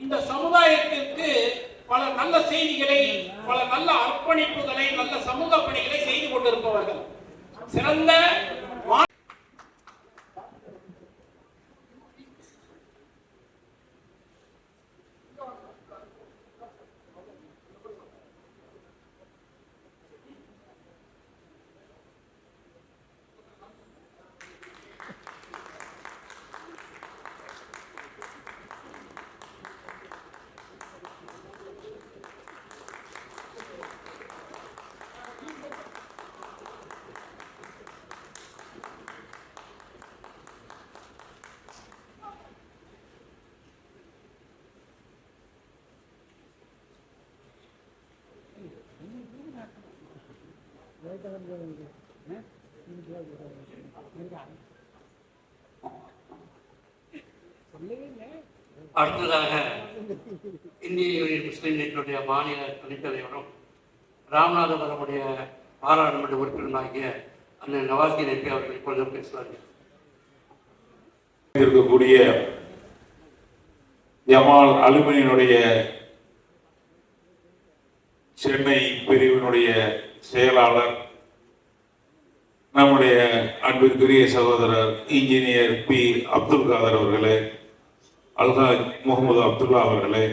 இந்த சமுதாயத்திற்கு பல நல்ல செய்திகளை பல நல்ல அர்ப்பணிப்புகளை நல்ல சமூக பணிகளை செய்து கொண்டிருப்பவர்கள். சிறந்த அடுத்ததாக இந்திய யூனியன் முஸ்லீம் லீக்கினுடைய மாநில துணைத்தலைவரும் ராமநாதபுரமுடைய பாராளுமன்ற உறுப்பினராகிய அண்ணன் நவாஸ்கி நபி அவர்கள் இப்பொழுது பேசுவார்கள் இருக்கக்கூடிய ஜமால் அலுமினியனுடைய சென்னை பிரிவினுடைய செயலாளர் நம்முடைய அன்பிற்குரிய சகோதரர் இன்ஜினியர் பி அப்துல் காதர் அவர்களே அல்ஹாஜ் முகமது அப்துல்லா அவர்களே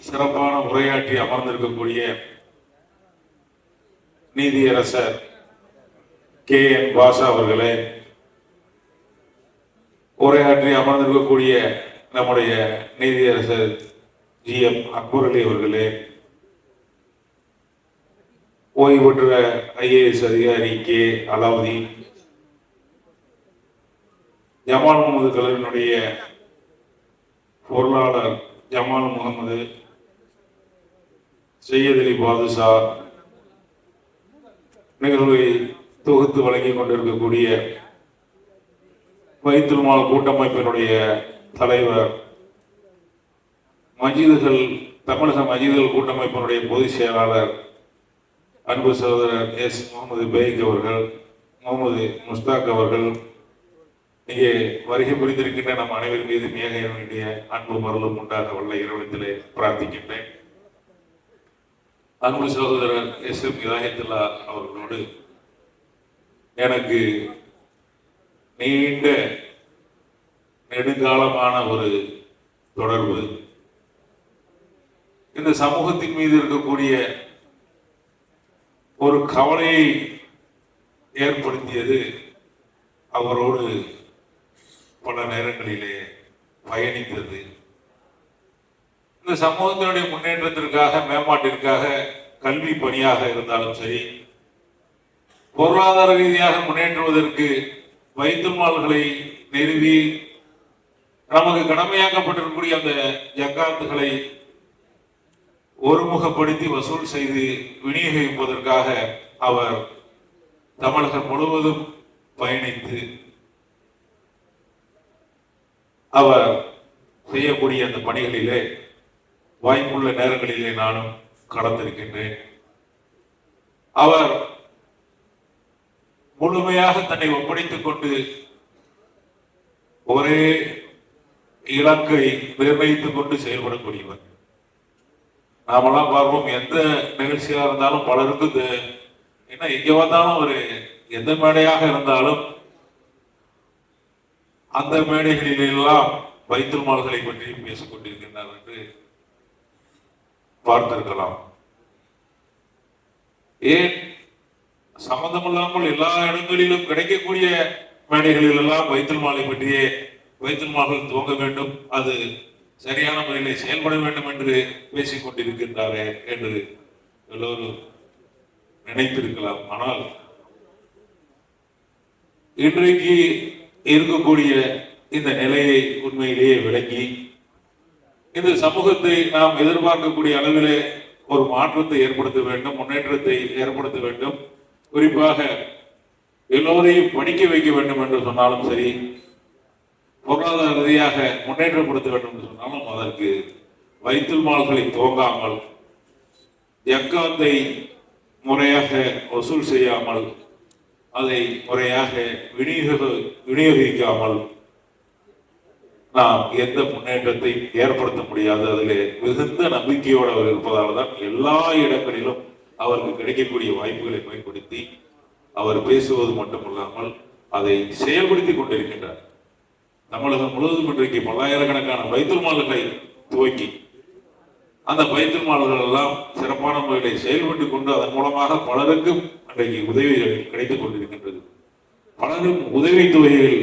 சிறப்பான உரையாற்றி அமர்ந்திருக்கக்கூடிய நீதியரசர் கே. என். பாஷா அவர்களே உரையாற்றி அமர்ந்திருக்கக்கூடிய நம்முடைய நீதியரசர் ஜி. எம். அக்பர் அலி அவர்களே ஓய்வு பெற்ற ஐஏஎஸ் அதிகாரி கே. அலாவுதீன். ஜமால் முகமது கலரினுடைய பொருளாளர் ஜமால் முகமது சையத் அலி பாதுஷா நிகழ்வை தொகுத்து வழங்கிக் கொண்டிருக்கக்கூடிய வைத்துல்மால் கூட்டமைப்பினுடைய தலைவர் மஜீதுகள் தமிழக மஜீதுகள் கூட்டமைப்பினுடைய பொதுச் செயலாளர் அன்பு சகோதரர் எஸ் முகமது பேக் அவர்கள் முகமது முஸ்தாக் அவர்கள் இங்கே வருகை புரிந்திருக்கின்ற நம் அனைவர் மீது மேக வேண்டிய அன்பு மருளும் உண்டாக வல்ல இறைவனத்திலே பிரார்த்திக்கின்றேன். அன்பு சகோதரர் எஸ் எம் இதாயத்துல்லா அவர்களோடு எனக்கு நீண்ட நெடுங்காலமான ஒரு தொடர்பு. இந்த சமூகத்தின் மீது இருக்கக்கூடிய ஒரு கவலையை ஏற்படுத்தியது அவரோடு பல நேரங்களிலே பயணித்தது. இந்த சமூகத்தினுடைய முன்னேற்றத்திற்காக மேம்பாட்டிற்காக கல்வி பணியாக இருந்தாலும் சரி பொருளாதார ரீதியாக முன்னேற்றுவதற்கு வைத்துமால்களை நிறுவி நமக்கு கடமையாக்கப்பட்டிருக்கக்கூடிய அந்த ஜக்காத்துகளை ஒருமுகப்படுத்தி வசூல் செய்து விநியோகிப்பதற்காக அவர் தமிழகம் முழுவதும் பயணித்து அவர் செய்யக்கூடிய அந்த பணிகளிலே வாய்ப்புள்ள நேரங்களிலே நானும் கலந்திருக்கின்றேன். அவர் முழுமையாக தன்னை ஒப்படைத்துக் கொண்டு ஒரே இலக்கை நிர்ணயித்துக் கொண்டு செயல்படக்கூடியவர். நாமெல்லாம் பார்ப்போம் எந்த நிகழ்ச்சியா இருந்தாலும் பலருக்கு இது ஏன்னா எங்க வந்தாலும் ஒரு எந்த மேடையாக இருந்தாலும் அந்த மேடைகளிலெல்லாம் எல்லாம் மால்களை பற்றி பேசிக் கொண்டிருக்கின்றார் என்று பார்த்திருக்கலாம். ஏன் சம்பந்தமில்லாமல் எல்லா இடங்களிலும் கிடைக்கக்கூடிய மேடைகளில் எல்லாம் வைத்தல் மாலை பற்றியே வைத்தல் மால்கள் துவங்க வேண்டும் அது சரியான முறையில் செயல்பட வேண்டும் என்று பேசிக் கொண்டிருக்கின்றாரே என்று எல்லோரும் நினைத்திருக்கலாம். ஆனால் இன்றைக்கு இருக்கக்கூடிய இந்த நிலையை உண்மையிலேயே விளங்கி இந்த சமூகத்தை நாம் எதிர்பார்க்கக்கூடிய அளவிலே ஒரு மாற்றத்தை ஏற்படுத்த வேண்டும் முன்னேற்றத்தை ஏற்படுத்த வேண்டும். குறிப்பாக எல்லோரையும் படிக்க வைக்க வேண்டும் என்று சொன்னாலும் சரி பொருளாதார ரீதியாக முன்னேற்றப்படுத்த வேண்டும் என்று சொன்னாலும் அதற்கு வைத்தல் மால்களை துவங்காமல் எக்காந்தை முறையாக வசூல் செய்யாமல் அதை முறையாக விநியோக விநியோகிக்காமல் நாம் எந்த முன்னேற்றத்தை ஏற்படுத்த முடியாது. அதிலே மிகுந்த நம்பிக்கையோடு அவர் இருப்பதால் தான் எல்லா இடங்களிலும் அவருக்கு கிடைக்கக்கூடிய வாய்ப்புகளை பயன்படுத்தி அவர் பேசுவது மட்டுமல்லாமல் அதை செயல்படுத்தி கொண்டிருக்கின்றார். தமிழகம் முழுவதும் இன்றைக்கு பல்லாயிரக்கணக்கான பைத்துல் மால்களை துவக்கி அந்த பைத்துல் மால்கள் எல்லாம் சிறப்பான முறையில் செயல்பட்டு கொண்டு அதன் மூலமாக பலருக்கும் அன்றைக்கு உதவிகள் கிடைத்துக் கொண்டிருக்கின்றது. பலரும் உதவி தொகைகள்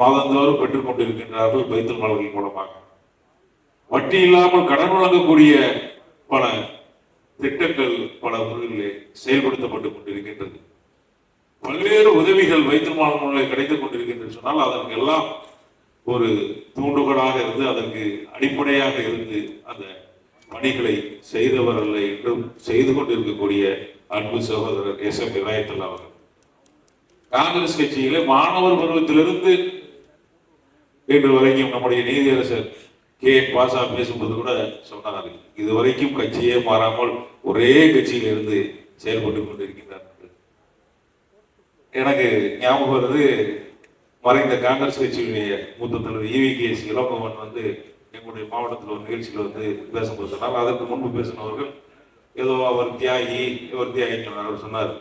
மாதந்தோறும் பெற்றுக் கொண்டிருக்கின்றார்கள் பைத்துல் மால்கள் மூலமாக. வட்டி இல்லாமல் கடன் வழங்கக்கூடிய பல திட்டங்கள் பல முறைகளில் செயல்படுத்தப்பட்டு கொண்டிருக்கின்றது. பல்வேறு உதவிகள் வைத்திருமான மாநில கிடைத்துக் கொண்டிருக்கின்றது. சொன்னால் அதற்கு எல்லாம் ஒரு தூண்டுகோலாக இருந்து அதற்கு அடிப்படையாக இருந்து அந்த பணிகளை செய்தவர் அல்ல என்றும் செய்து கொண்டிருக்கக்கூடிய அன்பு சகோதரர் எஸ் எம் இராயத்தல் அவர்கள். காங்கிரஸ் கட்சியிலே மாணவர் பருவத்திலிருந்து இன்று வரைக்கும் நம்முடைய நீதியரசர் கே பாசா பேசும்போது கூட சொன்னார் இதுவரைக்கும் கட்சியே மாறாமல் ஒரே கட்சியில் இருந்து செயல்பட்டு கொண்டிருக்கிறார் எனக்கு ஞாபகம் வருது மறைந்த காங்கிரஸ் கட்சியுடைய மூத்த தலைவர் இவி கே எஸ் இளங்கோவன் வந்து எங்களுடைய மாவட்டத்தில் ஒரு நிகழ்ச்சியில் வந்து பேசும்போது சொன்னார். அதற்கு முன்பு பேசினவர்கள் ஏதோ அவர் தியாகி இவர் தியாகின்னு சொன்னார். அவர் சொன்னார்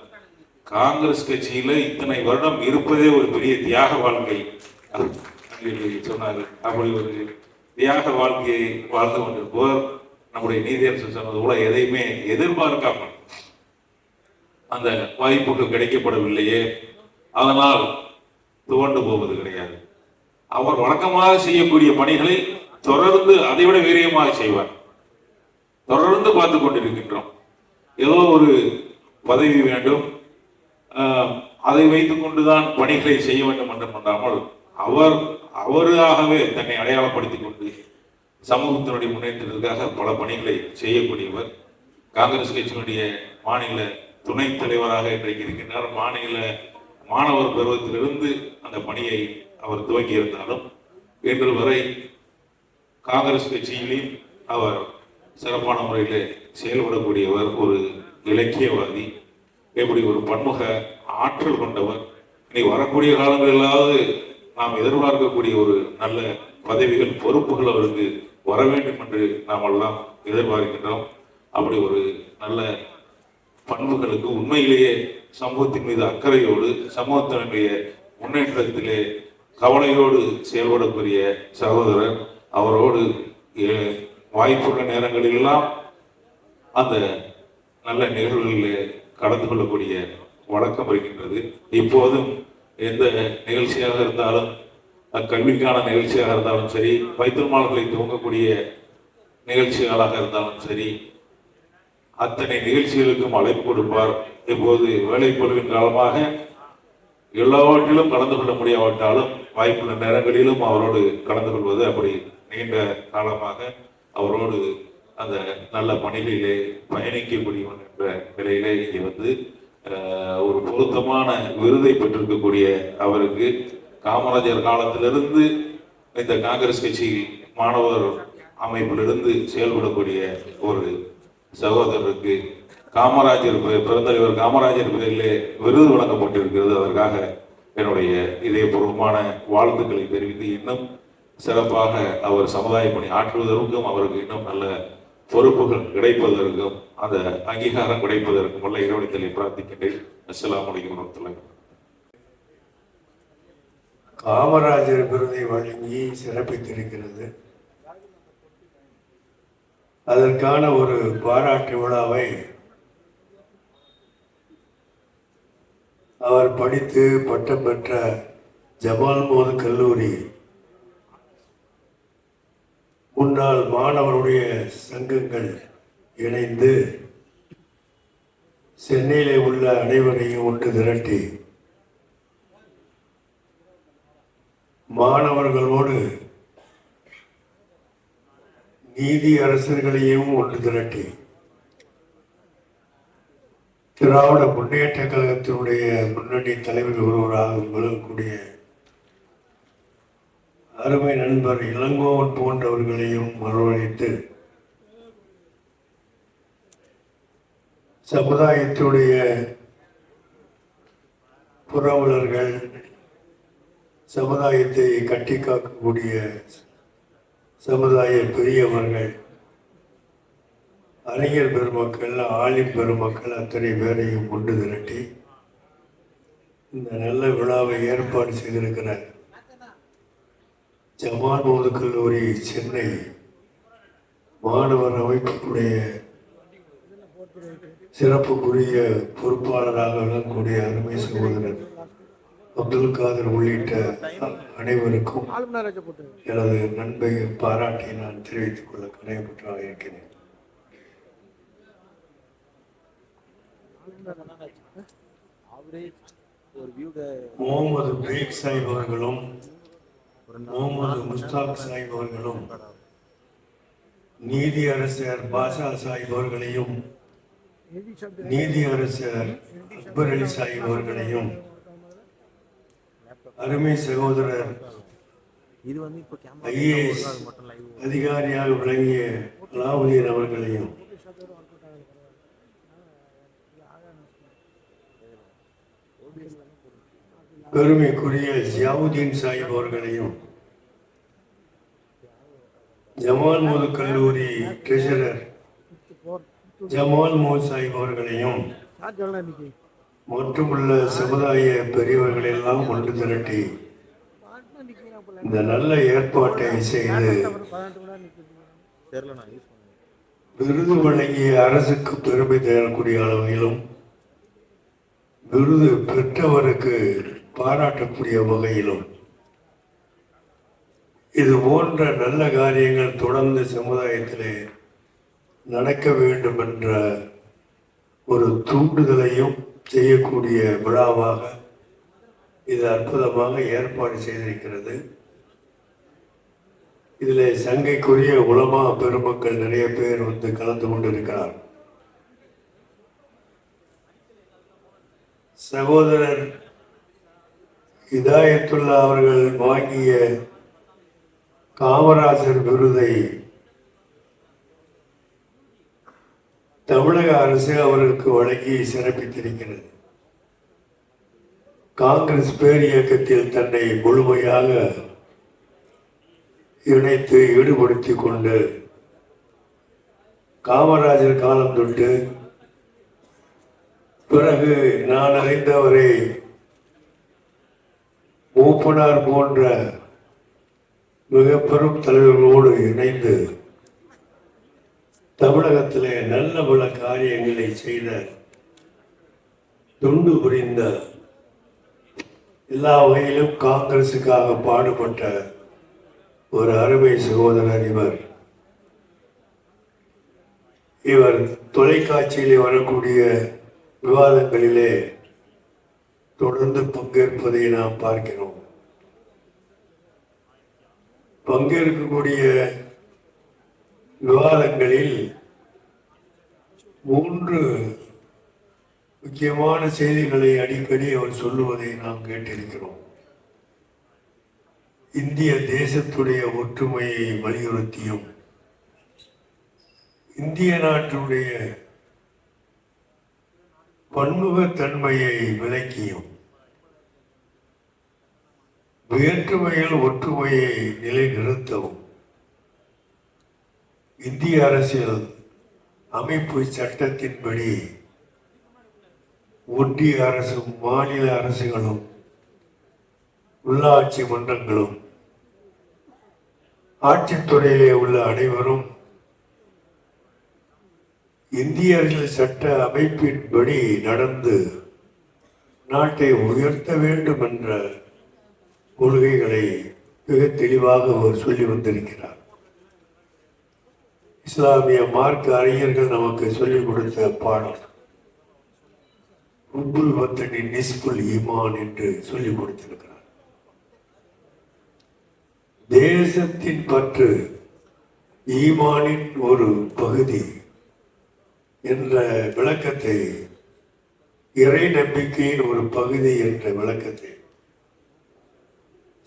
காங்கிரஸ் கட்சியில இத்தனை வருடம் இருப்பதே ஒரு பெரிய தியாக வாழ்க்கை. சொன்னார். அப்படி ஒரு தியாக வாழ்க்கையை வாழ்ந்து கொண்டிருப்பவர் நம்முடைய நீதியரசர் சொன்னது கூட எதையுமே எதிர்பார்க்காமல் அந்த வாய்ப்புகள் கிடைக்கப்படவில்லையே. அதனால் துவண்டு போவது கிடையாது. அவர் வழக்கமாக செய்யக்கூடிய பணிகளை தொடர்ந்து அதைவிட வீரியமாக செய்வார். தொடர்ந்து பார்த்து கொண்டிருக்கின்றோம். ஏதோ ஒரு பதவி வேண்டும். அதை வைத்துக் கொண்டுதான் பணிகளை செய்ய வேண்டும் என்று பண்ணாமல் அவர் அவராகவே தன்னை அடையாளப்படுத்திக் கொண்டு சமூகத்தினுடைய முன்னேற்றத்திற்காக பல பணிகளை செய்யக்கூடியவர். காங்கிரஸ் கட்சியினுடைய மாநில துணைத் தலைவராக இன்றைக்கு இருக்கின்றார். மாநில மாணவர் பருவத்திலிருந்து அந்த பணியை அவர் துவங்கி இருந்தாலும் இன்று வரை காங்கிரஸ் கட்சியிலும் அவர் சிறப்பான முறையில் செயல்படக்கூடியவர் ஒரு இலக்கியவாதி எப்படி ஒரு பன்முக ஆற்றல் கொண்டவர். இனி வரக்கூடிய காலங்களிலாவது நாம் எதிர்பார்க்கக்கூடிய ஒரு நல்ல பதவிகள் பொறுப்புகள் அவருக்கு வர வேண்டும் என்று நாம் எல்லாம் எதிர்பார்க்கின்றோம். அப்படி ஒரு நல்ல பண்புகளுக்கு உண்மையிலேயே சமூகத்தின் மீது அக்கறையோடு சமூகத்தினுடைய முன்னேற்றத்திலே கவலையோடு செயல்படக்கூடிய சகோதரர் அவரோடு வாய்ப்புள்ள நேரங்களிலெல்லாம் அந்த நல்ல நிகழ்வுகளிலே கலந்து கொள்ளக்கூடிய வழக்கம் இருக்கின்றது. இப்போதும் எந்த நிகழ்ச்சியாக இருந்தாலும் கல்விக்கான நிகழ்ச்சியாக இருந்தாலும் சரி வைத்திருமாளர்களை துவங்கக்கூடிய நிகழ்ச்சிகளாக இருந்தாலும் சரி அத்தனை நிகழ்ச்சிகளுக்கும் அழைப்பு கொடுப்பார். இப்போது வேலைப்பொழுவின் காலமாக எல்லாவற்றிலும் கலந்து கொள்ள முடியாவிட்டாலும் வாய்ப்புள்ள நேரங்களிலும் அவரோடு கலந்து கொள்வது அப்படி நீண்ட காலமாக அவரோடு அந்த நல்ல பணிகளிலே பயணிக்கக்கூடியவன் என்ற நிலையிலே இங்கே வந்து ஒரு பொருத்தமான விருதை பெற்றிருக்கக்கூடிய அவருக்கு காமராஜர் காலத்திலிருந்து இந்த காங்கிரஸ் கட்சி மாணவர் அமைப்பிலிருந்து செயல்படக்கூடிய ஒரு சகோதரருக்கு காமராஜர் பிறந்த பெருந்தலைவர் காமராஜர் பெயரிலே விருது வழங்கப்பட்டிருக்கிறது. அதற்காக என்னுடைய இதயபூர்வமான வாழ்த்துக்களை தெரிவித்து இன்னும் சிறப்பாக அவர் சமுதாய பணி ஆற்றுவதற்கும் அவருக்கு இன்னும் நல்ல பொறுப்புகள் கிடைப்பதற்கும் அந்த அங்கீகாரம் கிடைப்பதற்கும் உள்ள இறைவனத்தில் பிரார்த்திக்கின்றேன். அஸ்லாம் அலைக்கும் வரமத்துள்ள காமராஜர் விருதை வழங்கி சிறப்பித்திருக்கிறது. அதற்கான ஒரு பாராட்டு விழாவை அவர் படித்து பட்டம் பெற்ற ஜமால் மோது கல்லூரி. முன்னாள் மாணவருடைய சங்கங்கள் இணைந்து சென்னையில் உள்ள அனைவரையும் ஒன்று திரட்டி மாணவர்களோடு நீதி அரசர்களையும் ஒன்று திரட்டி திராவிட முன்னேற்ற கழகத்தினுடைய முன்னணி தலைவர் ஒருவராக விளங்கக்கூடிய அருமை நண்பர் இளங்கோவன் போன்றவர்களையும் வரவழைத்து சமுதாயத்துடைய புரவலர்கள் சமுதாயத்தை கட்டி காக்கக்கூடிய சமுதாய பெரியவர்கள் அறிஞர் பெருமக்கள் ஆலிம் பெருமக்கள் அத்தனை பேரையும் ஒன்று திரட்டி இந்த நல்ல விழாவை ஏற்பாடு செய்திருக்கிற ஜமான் போது கல்லூரி சென்னை மாணவர் அமைப்புடைய சிறப்புக்குரிய பொறுப்பாளராக விளங்கக்கூடிய அருமை சகோதரர் அப்துல் காதர் உள்ளிட்ட அனைவருக்கும் எனது நண்பை பாராட்டி நான் தெரிவித்துக் கொள்ள கடமைப்பட்டதாக இருக்கிறேன். முகமது பிரேக் சாஹிப் அவர்களும் முகமது முஸ்தாக் சாஹிப் அவர்களும் நீதி அரசர் பாஷா சாஹிப் அவர்களையும் நீதி அரசர் அக்பர் அலி சாஹிப் அவர்களையும் அருமை சகோதரர் ஐஏஎஸ் அதிகாரியாக விளங்கிய அலாவுதீன் அவர்களையும் பெருமைக்குரிய ஜியாவுதீன் சாஹிப் அவர்களையும் ஜமால் முது கல்லூரி ட்ரெஷரர் ஜமால் மோ சாஹிப் அவர்களையும் மற்றுமுள்ள சமுதாய பெரியவர்கள் எல்லாம் திரட்டி இந்த நல்ல ஏற்பாட்டை செய்து விருது வழங்கிய அரசுக்கு பெருமை தரக்கூடிய அளவிலும் விருது பெற்றவருக்கு பாராட்டக்கூடிய வகையிலும். இது போன்ற நல்ல காரியங்கள் தொடர்ந்து சமுதாயத்திலே நடக்க வேண்டும் என்ற ஒரு தூண்டுதலையும் செய்யக்கூடிய விழாவாக இது அற்புதமாக ஏற்பாடு செய்திருக்கிறது. இதில் சங்கைக்குரிய உலமா பெருமக்கள் நிறைய பேர் வந்து கலந்து கொண்டிருக்கிறார். சகோதரர் இதாயத்துல்லா அவர்கள் வாங்கிய காமராஜர் விருதை தமிழக அரசு அவருக்கு வழங்கி சிறப்பித்திருக்கிறது. காங்கிரஸ் பேர் இயக்கத்தில் தன்னை முழுமையாக இணைத்து ஈடுபடுத்தி கொண்டு காமராஜர் காலம் தொட்டு பிறகு நான் அறிந்தவரை மூப்பனார் போன்ற மிக பெரும் தலைவர்களோடு இணைந்து தமிழகத்திலே நல்ல பல காரியங்களை செய்த துண்டு புரிந்த எல்லா வகையிலும் காங்கிரசுக்காக பாடுபட்ட ஒரு அருமை சகோதரர் இவர். இவர் தொலைக்காட்சியிலே வரக்கூடிய விவாதங்களிலே தொடர்ந்து பங்கேற்பதை நாம் பார்க்கிறோம். பங்கேற்கக்கூடிய விவாதங்களில் மூன்று முக்கியமான செய்திகளை அடிக்கடி அவர் சொல்லுவதை நாம் கேட்டிருக்கிறோம். இந்திய தேசத்துடைய ஒற்றுமையை வலியுறுத்தியும் இந்திய நாட்டுடைய பன்முகத்தன்மையை விளக்கியும் வேற்றுமையில் ஒற்றுமையை நிலைநிறுத்தவும். இந்திய அரசியல் அமைப்பு சட்டத்தின்படி ஒன்றிய அரசும் மாநில அரசுகளும் உள்ளாட்சி மன்றங்களும் ஆட்சித்துறையிலே உள்ள அனைவரும் இந்திய அரசியல் சட்ட அமைப்பின்படி நடந்து நாட்டை உயர்த்த வேண்டும் என்ற கொள்கைகளை மிக தெளிவாக அவர் சொல்லி வந்திருக்கிறார். இஸ்லாமிய மார்க்க அறிஞர்கள் நமக்கு சொல்லிக் கொடுத்த பாடம் உப்புல் வத்தனி நிஸ்புல் ஈமான் என்று சொல்லிக் கொடுத்திருக்கிறார். தேசத்தின் பற்று ஈமானின் ஒரு பகுதி என்ற விளக்கத்தை இறை நம்பிக்கையின் ஒரு பகுதி என்ற விளக்கத்தை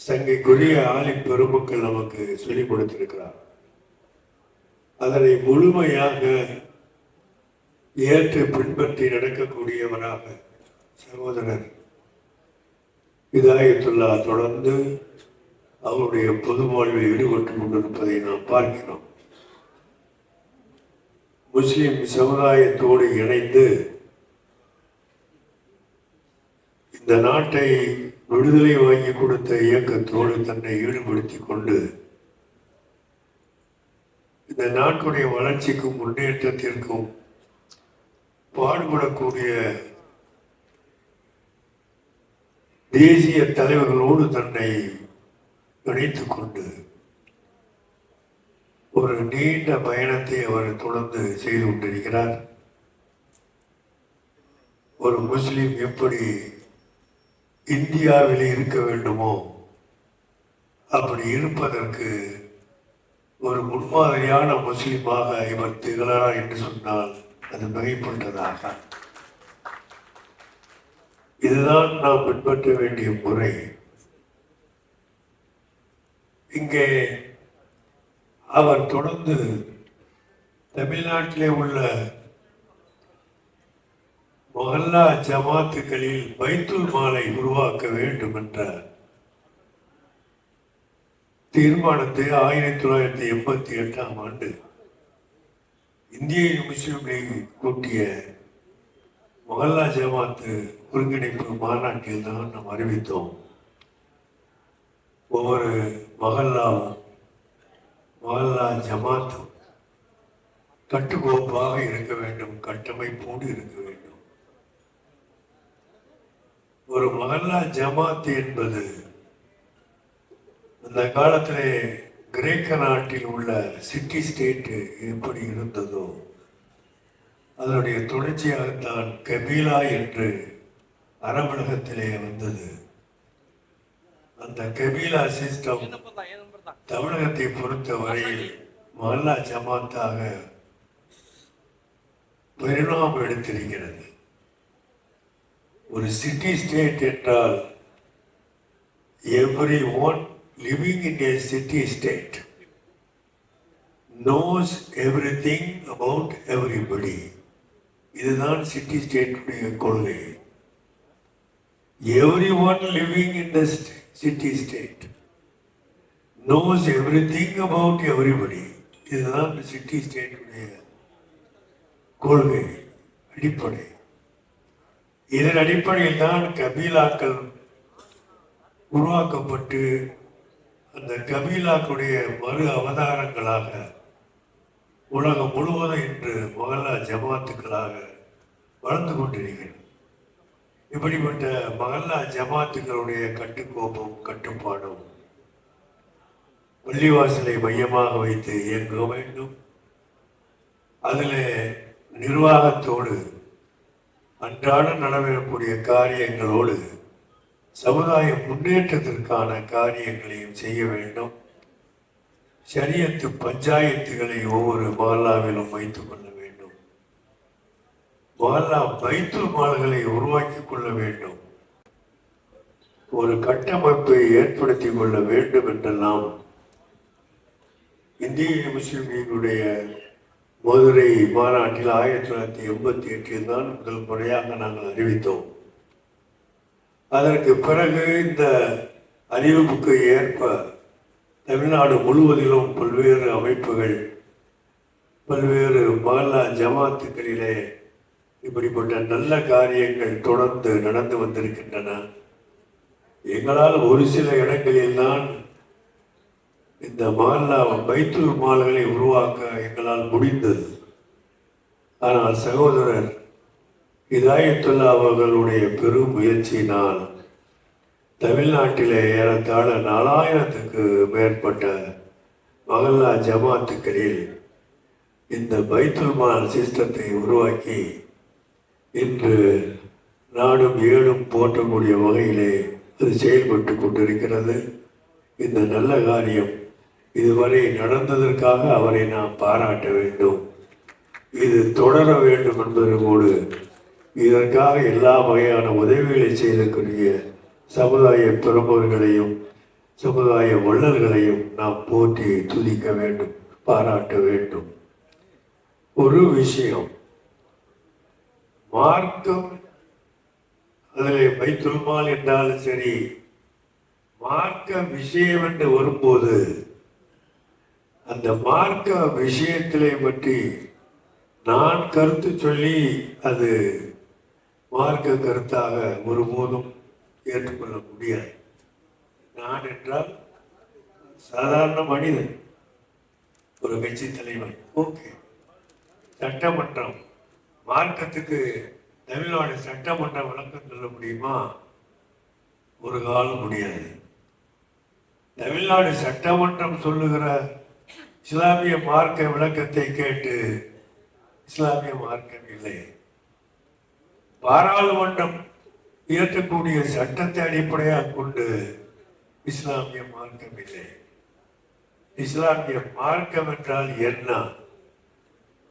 சங்கைக்குரிய ஆளின் பெருமக்கள் நமக்கு சொல்லிக் கொடுத்திருக்கிறார். அதனை முழுமையாக ஏற்று பின்பற்றி நடக்கக்கூடியவராக சகோதரர் இதாயத்துல்லா தொடர்ந்து அவருடைய பொது வாழ்வில் ஈடுபட்டு கொண்டிருப்பதை நாம் பார்க்கிறோம். முஸ்லிம் சமுதாயத்தோடு இணைந்து இந்த நாட்டை விடுதலை வாங்கி கொடுத்த இயக்கத்தோடு தன்னை ஈடுபடுத்தி கொண்டு இந்த நாட்டுடைய வளர்ச்சிக்கும் முன்னேற்றத்திற்கும் பாடுபடக்கூடிய தேசிய தலைவர்களோடு தன்னை இணைத்து கொண்டு ஒரு நீண்ட பயணத்தை அவர் தொடர்ந்து செய்து கொண்டிருக்கிறார். ஒரு முஸ்லீம் எப்படி இந்தியாவில் இருக்க வேண்டுமோ? அப்படி இருப்பதற்கு ஒரு முன்மாதிரியான முஸ்லீமாக இவர் திகழார் என்று சொன்னால் அது மிகைப்பட்டதாக. இதுதான் நாம் பின்பற்ற வேண்டிய முறை. இங்கே அவர் தொடர்ந்து தமிழ்நாட்டிலே உள்ள மொஹல்லா ஜமாத்துகளில் பைத்துல் மாலை உருவாக்க வேண்டும் என்ற தீர்மானத்தை ஆயிரத்தி தொள்ளாயிரத்தி எண்பத்தி எட்டாம் ஆண்டு இந்திய முஸ்லீம் லீக் கூட்டிய மொஹல்லா ஜமாத்து ஒருங்கிணைப்பு மாநாட்டில் தான் நாம் அறிவித்தோம். ஒவ்வொரு மகல்லா மகல்லா ஜமாத்தும் கட்டுக்கோப்பாக இருக்க வேண்டும் கட்டமைப்போடு இருக்க வேண்டும். ஒரு மகல்லா ஜமாத் என்பது அந்த காலத்திலே கிரேக்க நாட்டில் உள்ள சிட்டி ஸ்டேட் எப்படி இருந்ததோ அதனுடைய தொடர்ச்சியாகத்தான் கபீலா என்று அரபுலகத்திலே வந்தது. அந்த கபீலா சிஸ்டம் தமிழகத்தை பொறுத்த வரையில் மல்லா ஜமாத்தாக பரிணாமம் எடுத்திருக்கிறது. ஒரு சிட்டி ஸ்டேட் என்றால் everyone living in a city state knows everything about everybody இதுதான் சிட்டி ஸ்டேட்டுடைய கொள்கை. Everyone living in the city state knows everything about everybody இதுதான் சிட்டி ஸ்டேட்டுடைய கொள்கை அடிப்படை. இதன் அடிப்படையில் தான் கபீலாக்கள் உருவாக்கப்பட்டு அந்த கபீலாக்களுடைய மறு அவதாரங்களாக உலகம் முழுவதும் இன்று மகல்லா ஜமாத்துக்களாக வளர்ந்து கொண்டிருக்கிறது. இப்படிப்பட்ட மகல்லா ஜமாத்துகளுடைய கட்டுக்கோப்பும் கட்டுப்பாடும் பள்ளிவாசலை மையமாக வைத்து இயங்க வேண்டும். அதில் நிர்வாகத்தோடு அன்றாட நடைபெறக்கூடிய காரியங்களோடு சமுதாய முன்னேற்றத்திற்கான காரியங்களையும் செய்ய வேண்டும். சரியத்து பஞ்சாயத்துகளை ஒவ்வொரு மஹல்லாவிலும் வைத்துக் கொள்ள வேண்டும். மஹல்லா வைத்து மால்களை உருவாக்கி கொள்ள வேண்டும். ஒரு கட்டமைப்பை ஏற்படுத்திக் கொள்ள வேண்டும் என்றெல்லாம் இந்திய முஸ்லிம் லீகுடைய மதுரை மாநாட்டில் ஆயிரத்தி தொள்ளாயிரத்தி எண்பத்தி எட்டில் தான் முதல் முறையாக நாங்கள் அறிவித்தோம். அதற்கு பிறகு இந்த அறிவிப்புக்கு ஏற்ப தமிழ்நாடு முழுவதிலும் பல்வேறு அமைப்புகள் பல்வேறு மகல்லா ஜமாத்துக்களிலே இப்படிப்பட்ட நல்ல காரியங்கள் தொடர்ந்து நடந்து வந்திருக்கின்றன. எங்களால் ஒரு சில இடங்களில் தான் இந்த மகல்லா பைத்துல் மால்களை உருவாக்க எங்களால் முடிந்தது. ஆனால் சகோதரர் இதாயத்துல்லா அவர்களுடைய பெரும் முயற்சியினால் தமிழ்நாட்டிலே ஏறத்தாழ நாலாயிரத்துக்கு மேற்பட்ட மகல்லா ஜமாத்துக்களில் இந்த பைத்துல் மால் சிஸ்டத்தை உருவாக்கி இன்று நாடும் ஏழும் போற்றக்கூடிய வகையிலே அது செயல்பட்டு கொண்டிருக்கிறது. இந்த நல்ல காரியம் இதுவரை நடந்ததற்காக அவரை நாம் பாராட்ட வேண்டும். இது தொடர வேண்டும் என்பதோடு இதற்காக எல்லா வகையான உதவிகளை செய்தக்கூடிய சமுதாய பிரமுகர்களையும் சமுதாய வள்ளல்களையும் நாம் போற்றி துதிக்க வேண்டும் பாராட்ட வேண்டும். ஒரு விஷயம் மார்க்கம் அதில் பைத்துல்மால் என்றாலும் சரி மார்க்க விஷயம் என்று வரும்போது அந்த மார்க்க விஷயத்திலே பற்றி நான் கருத்து சொல்லி அது மார்க்க கருத்தாக ஒருபோதும் ஏற்றுக்கொள்ள முடியாது. நான் என்றால் சாதாரண மனிதன். ஒரு கட்சி தலைவன் ஓகே. சட்டமன்றம். மார்க்கத்துக்கு தமிழ்நாடு சட்டமன்ற விளக்கம் சொல்ல முடியுமா? ஒரு காலம் முடியாது. தமிழ்நாடு சட்டமன்றம் சொல்லுகிற இஸ்லாமிய மார்க்க விளக்கத்தை கேட்டு இஸ்லாமிய மார்க்கம் இல்லை. பாராளுமன்றம் இயற்றக்கூடிய சட்டத்தை அடிப்படையாக கொண்டு இஸ்லாமிய மார்க்கம் இல்லை. இஸ்லாமிய மார்க்கம் என்றால் என்ன?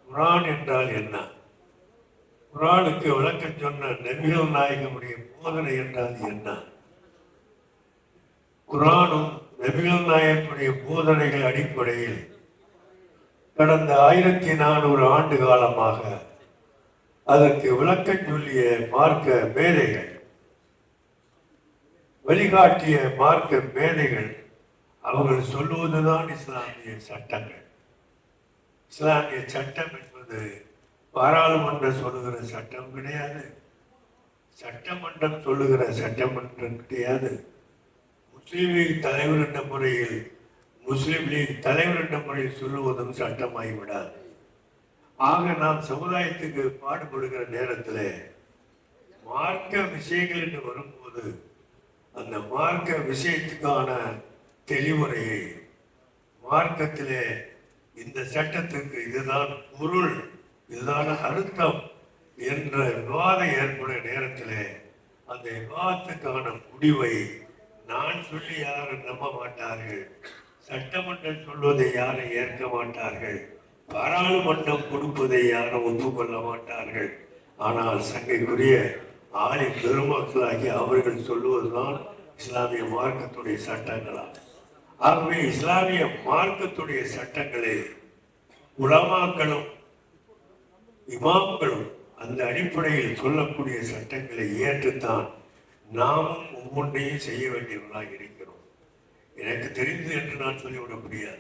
குரான் என்றால் என்ன? குரானுக்கு விளக்கம் சொன்ன நபிகள் நாயகமுடைய போதனை என்றால் என்ன? குரானும் நபிகள் நாயகனுடைய போதனைகள் அடிப்படையில் கடந்த ஆயிரத்தி நானூறு ஆண்டு காலமாக அதற்கு விளக்கம் சொல்லிய மார்க்க மேதைகள் வழிகாட்டிய மார்க்க மேதைகள் அவர்கள் சொல்லுவதுதான் இஸ்லாமிய சட்டங்கள். இஸ்லாமிய சட்டம் என்பது பாராளுமன்றம் சொல்லுகிற சட்டம் கிடையாது. சட்டமன்றம் சொல்லுகிற சட்டமன்றம் கிடையாது. முஸ்லீம் தலைவர் என்ற முறையில் முஸ்லீம் லீக் தலைவர் என்ற முறையில் சொல்லுவதும் சட்டமாகிவிடாது ஆக நாம் சமுதாயத்துக்கு பாடுபடுகிற நேரத்தில் மார்க்க விஷயங்கள் என்று வரும்போது அந்த மார்க்க விஷயத்துக்கான தெளிவுரையை மார்க்கத்திலே இந்த சட்டத்துக்கு இதுதான் பொருள் இதுதான் அர்த்தம் என்ற விவாதம் ஏற்படும் நேரத்திலே அந்த விவாதத்துக்கான முடிவை நான் சொல்லி யாரும் நம்ப மாட்டார்கள். சட்டமன்றம் சொல்வதை யாரும் ஏற்க மாட்டார்கள். பாராளுமன்றம் கொடுப்பதை யாரும் ஒப்புக்கொள்ள மாட்டார்கள். ஆனால் சங்கைக்குரிய ஆணி பெருமக்களாகி அவர்கள் சொல்லுவதுதான் இஸ்லாமிய மார்க்கத்துடைய சட்டங்களா? ஆகவே இஸ்லாமிய மார்க்கத்துடைய சட்டங்களை உலமாக்களும் இமாம்களும் அந்த அடிப்படையில் சொல்லக்கூடிய சட்டங்களை ஏற்றுத்தான் நாமும் ஒவ்வொன்றையும் செய்ய வேண்டியவர்களாக இருக்கிறோம் எனக்கு தெரிந்து என்று நான் சொல்லிவிட முடியாது.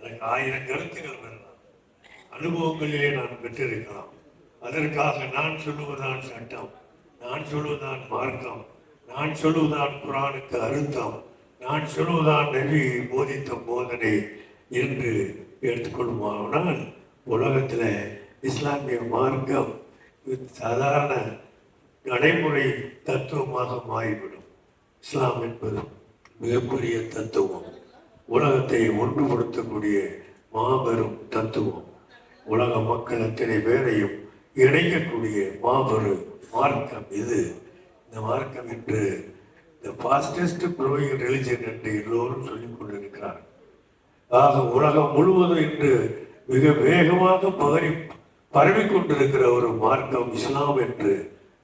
எனக்கு ஆயிரம் கருத்துக்கள் வரலாம். அனுபவங்களிலே நான் பெற்றிருக்கலாம். அதற்காக நான் சொல்லுவதான் சட்டம். நான் சொல்லுவதான் மார்க்கம். நான் சொல்லுவதான் குரானுக்கு அருத்தம். நான் சொல்லுவதான் நவி போதித்த போதனை என்று எடுத்துக்கொள்ளுமானால் உலகத்தில் இஸ்லாமிய மார்க்கம் சாதாரண நடைமுறை தத்துவமாக மாறிவிடும். இஸ்லாம் என்பது மிகப்பெரிய தத்துவம். உலகத்தை ஒன்றுபடுத்தக்கூடிய மாபெரும் தத்துவம். உலக மக்கள் அத்தனை பேரையும் இணைக்கக்கூடிய மாபெரும் மார்க்கம் இது. இந்த மார்க்கம் என்று இந்த ஃபாஸ்டஸ்ட் க்ரோயிங் ரிலிஜன் என்று எல்லோரும் சொல்லிக் கொண்டிருக்கிறார் ஆக உலகம் முழுவதும் இன்று மிக வேகமாக பகரி பரவிக் கொண்டிருக்கிற ஒரு மார்க்கம் இஸ்லாம் என்று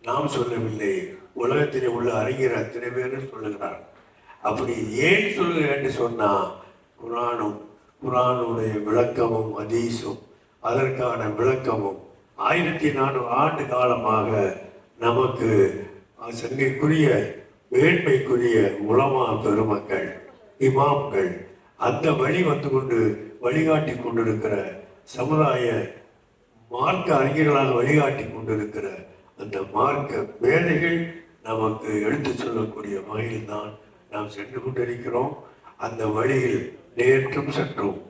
நாம் சொல்லவில்லை. உலகத்திலே உள்ள அறிஞர் அத்தனை பேரும் சொல்லுகிறார் அப்படி ஏன் சொல்லுகிறேன் என்று சொன்னா குரானும் குரானுடைய விளக்கமும் அதீசும் அதற்கான விளக்கமும் ஆயிரத்தி நானூறு ஆண்டு காலமாக நமக்கு சங்கைக்குரிய வேண்மைக்குரிய உலமா பெருமக்கள் இமாம்கள் அந்த வழி வந்து கொண்டு வழிகாட்டி கொண்டிருக்கிற சமுதாய மார்க்க அறிஞர்களாக வழிகாட்டி கொண்டிருக்கிற அந்த மார்க்க மேதைகள் நமக்கு எடுத்து சொல்லக்கூடிய வகையில் தான் நாம் சென்று கொண்டிருக்கிறோம். அந்த வழியில் நேற்றும் சென்றோம்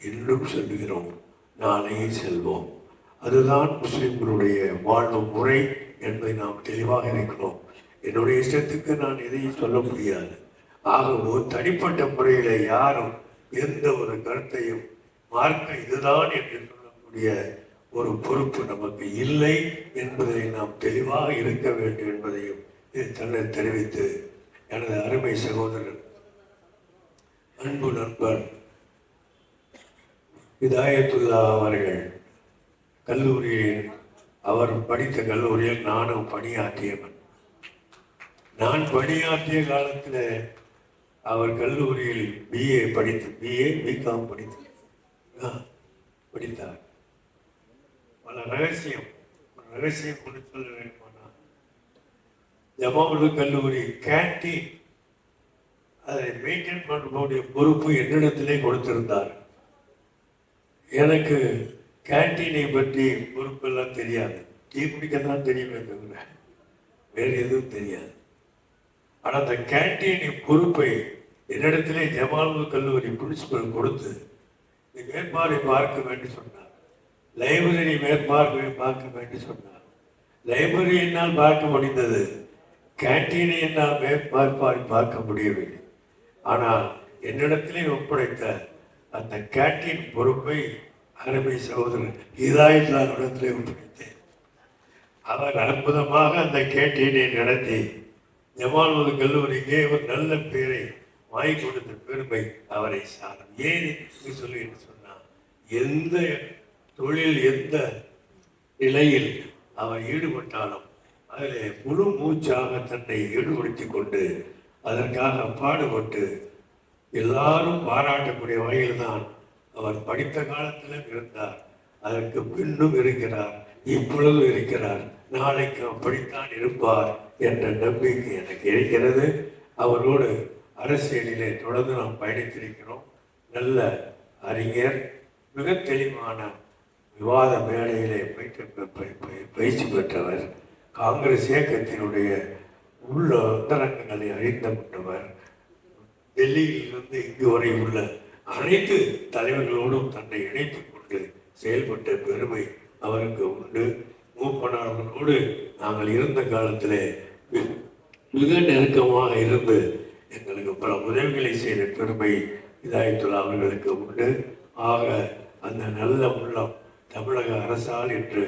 இன்றும் செல்கிறோம். நாளையே செல்வோம். அதுதான் முஸ்லிம்களுடைய வாழ்வு முறை என்பதை நாம் தெளிவாக இருக்கிறோம். என்னுடைய இஷ்டத்துக்கு நான் எதையும் சொல்ல முடியாது. ஆக ஒரு தனிப்பட்ட முறையில் யாரும் எந்த ஒரு கருத்தையும் மார்க்க இதுதான் என்று சொல்லக்கூடிய ஒரு பொறுப்பு நமக்கு இல்லை என்பதை நாம் தெளிவாக இருக்க வேண்டும் என்பதையும் இது தன்னை தெரிவித்து எனது அருமை சகோதரர் அன்பு நண்பர் இதாயத்துல்லா அவர்கள் கல்லூரியில் அவர் படித்த கல்லூரியில் நானும் பணியாற்றியவன். நான் பணியாற்றிய காலத்தில் அவர் கல்லூரியில் பிஏ படித்து பிஏ பிகாம் படித்து. படித்தார். பல ரகசியம் ரகசியம் கொண்டு சொல்ல வேண்டும். ஜமாவுல் கல்லூரி கேண்டீன் அதை மெயின்டைன் பண்ணக்கூடிய பொறுப்பு என்னிடத்திலே கொடுத்திருந்தார். எனக்கு கேன்டீனை பற்றி பொறுப்பெல்லாம் தெரியாது. டீ குடிக்க தான் தெரியுமே தவிர வேறு எதுவும் தெரியாது. ஆனால் அந்த கேன்டீனின் பொறுப்பை என்னிடத்திலே ஜமாலு கல்லூரி பிரின்சிபல் கொடுத்து நீ மேற்பார்வை பார்க்க வேண்டி சொன்னார். லைப்ரரி மேற்பார்வை பார்க்க வேண்டி சொன்னார். லைப்ரரி என்னால் பார்க்க முடிந்தது கேன்டீனை நான் மேற்பார்ப்பாய் பார்க்க முடியவில்லை. ஆனால் என்னிடத்திலே ஒப்படைத்த அந்த கேன்டீன் பொறுப்பை அருமை சகோதரர் இடத்திலே ஒப்படைத்தேன். அவர் அற்புதமாக அந்த கேன்டீனை நடத்தி ஜமால்வது கல்லூரிக்கே ஒரு நல்ல பேரை வாங்கி கொடுத்த பெருமை அவரை சாரும். ஏன் சொல்லி என்று எந்த தொழில் எந்த நிலையில் அவர் ஈடுபட்டாலும் அதில் முழு மூச்சாக தன்னை ஈடுபடுத்தி கொண்டு அதற்காக பாடுபட்டு எல்லாரும் பாராட்டக்கூடிய வகையில் தான் அவர் படித்த காலத்திலும் இருந்தார் அதற்கு பின்னும் இருக்கிறார் இப்பொழுதும் இருக்கிறார். நாளைக்கு அப்படித்தான் இருப்பார் என்ற நம்பிக்கை எனக்கு இருக்கிறது. அவரோடு அரசியலிலே தொடர்ந்து நாம் பயணித்திருக்கிறோம். நல்ல அறிஞர் மிக தெளிவான விவாத மேடையிலே பயிற்சி பயிற்சி பெற்றவர். காங்கிரஸ் இயக்கத்தினுடைய உள்ள அந்தரங்களை அறிந்து கொண்டவர் டெல்லியிலிருந்து இங்கு வரை உள்ள அனைத்து தலைவர்களோடும் தன்னை இணைத்துக் கொண்டு செயல்பட்ட பெருமை அவருக்கு உண்டு. மூப்பனார்களோடு நாங்கள் இருந்த காலத்தில் மிக நெருக்கமாக இருந்து எங்களுக்கு பல உதவிகளை செய்த பெருமை இதாயத்துள்ள அவர்களுக்கு உண்டு. ஆக அந்த நல்ல உள்ளம் தமிழக அரசால் என்று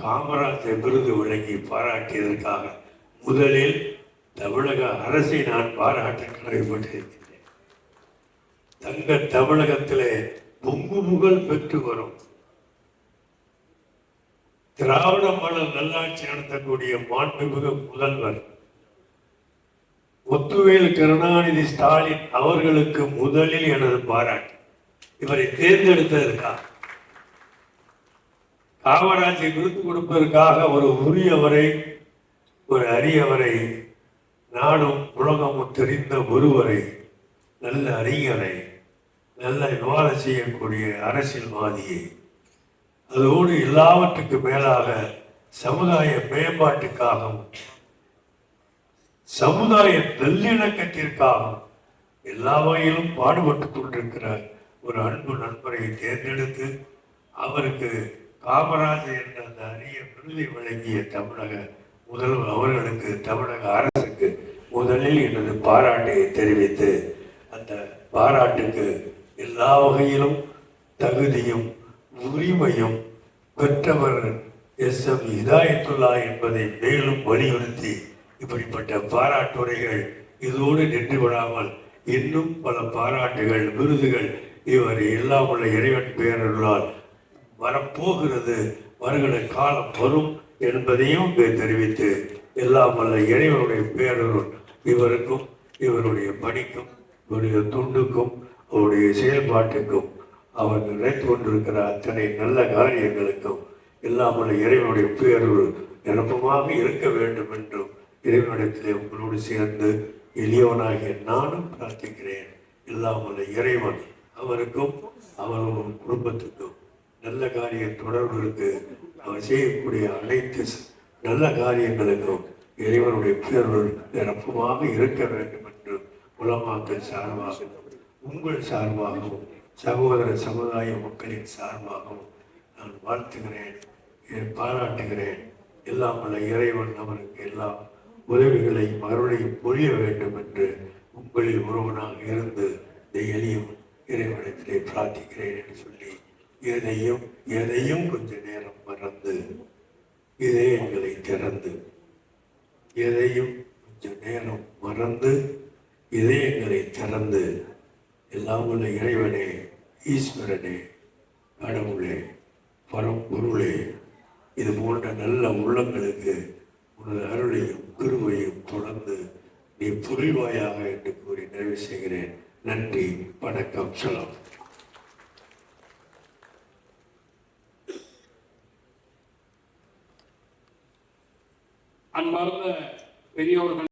காமராஜர் விருது வழங்கி பாராட்டியதற்காக முதலில் தமிழக அரசை நான் பாராட்ட கடமைப்பட்டிருக்கிறேன். தங்க தமிழகத்திலே பொங்கு புகழ் பெற்று வரும். திராவிட மலர் நல்லாட்சி நடத்தக்கூடிய மாண்புமிகு முதல்வர் ஒத்துவேல் கருணாநிதி ஸ்டாலின் அவர்களுக்கு முதலில் எனது பாராட்டு. இவரை தேர்ந்தெடுத்ததற்காக காமராஜை விருது கொடுப்பதற்காக ஒரு உரியவரை ஒரு அரியவரை நாடும் உலகமும் தெரிந்த ஒருவரை நல்ல அறிஞரை நல்ல வேலை செய்யக்கூடிய அரசியல்வாதியை அதோடு எல்லாவற்றுக்கு மேலாக சமுதாய மேம்பாட்டுக்காகவும் சமுதாய நல்லிணக்கத்திற்காகவும் எல்லா வகையிலும் பாடுபட்டுக் கொண்டிருக்கிற ஒரு அன்பு நண்பரை தேர்ந்தெடுத்து அவருக்கு காமராஜர் என்ற அந்த அரிய விருதை வழங்கிய தமிழக முதல்வர் அவர்களுக்கு தமிழக அரசுக்கு முதலில் எனது பாராட்டை தெரிவித்து அந்த பாராட்டுக்கு எல்லா வகையிலும் தகுதியும் உரிமையும் பெற்றவர் எஸ். எம். இதாயத்துல்லா என்பதை மேலும் வலியுறுத்தி இப்படிப்பட்ட பாராட்டுரைகள் இதோடு நின்று விடாமல் இன்னும் பல பாராட்டுகள் விருதுகள் இவர் எல்லாம் இறைவன் பேரர்களால் வரப்போகிறது வருகிற காலம் வரும் என்பதையும் தெரிவித்து எல்லாம் வல்ல இறைவனுடைய பேரருள் இவருக்கும் இவருடைய பணிக்கும் இவருடைய துண்டுக்கும் அவருடைய செயல்பாட்டுக்கும் அவர் நினைத்து கொண்டிருக்கிற அத்தனை நல்ல காரியங்களுக்கும் இல்லாமல் இறைவனுடைய பேரருள் நிரப்பமாக இருக்க வேண்டும் என்றும் இறைவனிடத்திலே உங்களோடு சேர்ந்து எளியவனாகிய நானும் பிரார்த்திக்கிறேன். இல்லாமல் இறைவன் அவருக்கும் அவர்களுடைய குடும்பத்துக்கும். நல்ல காரிய தொடர்புகளுக்கு அவர் செய்யக்கூடிய அனைத்து நல்ல காரியங்களுக்கும் இறைவனுடைய பேர்கள் நிரப்பமாக இருக்க வேண்டும் என்று உலமாக்கள் சார்பாகவும் உங்கள் சார்பாகவும் சகோதர சமுதாய மக்களின் சார்பாகவும் நான் வாழ்த்துகிறேன் இதை பாராட்டுகிறேன். எல்லாம் வல்ல இறைவன் அவருக்கு எல்லா உதவிகளையும் மறுபடியும் பொழிய வேண்டும் என்று உங்களில் ஒருவனாக இருந்து இந்த எளிய இறைவனத்திலே பிரார்த்திக்கிறேன் என்று சொல்லி எதையும் எதையும் கொஞ்ச நேரம் மறந்து இதயங்களை திறந்து எதையும் கொஞ்ச நேரம் மறந்து இதயங்களை திறந்து எல்லாம் உள்ள இறைவனே ஈஸ்வரனே கடவுளே பரம்பொருளே இது போன்ற நல்ல உள்ளங்களுக்கு உனது அருளையும் கிருபையும் தொடர்ந்து நீ புரிவாயாக என்று கூறி நிறைவு செய்கிறேன். நன்றி வணக்கம் சலாம் அன்பார்ந்த பெரியோர்கள்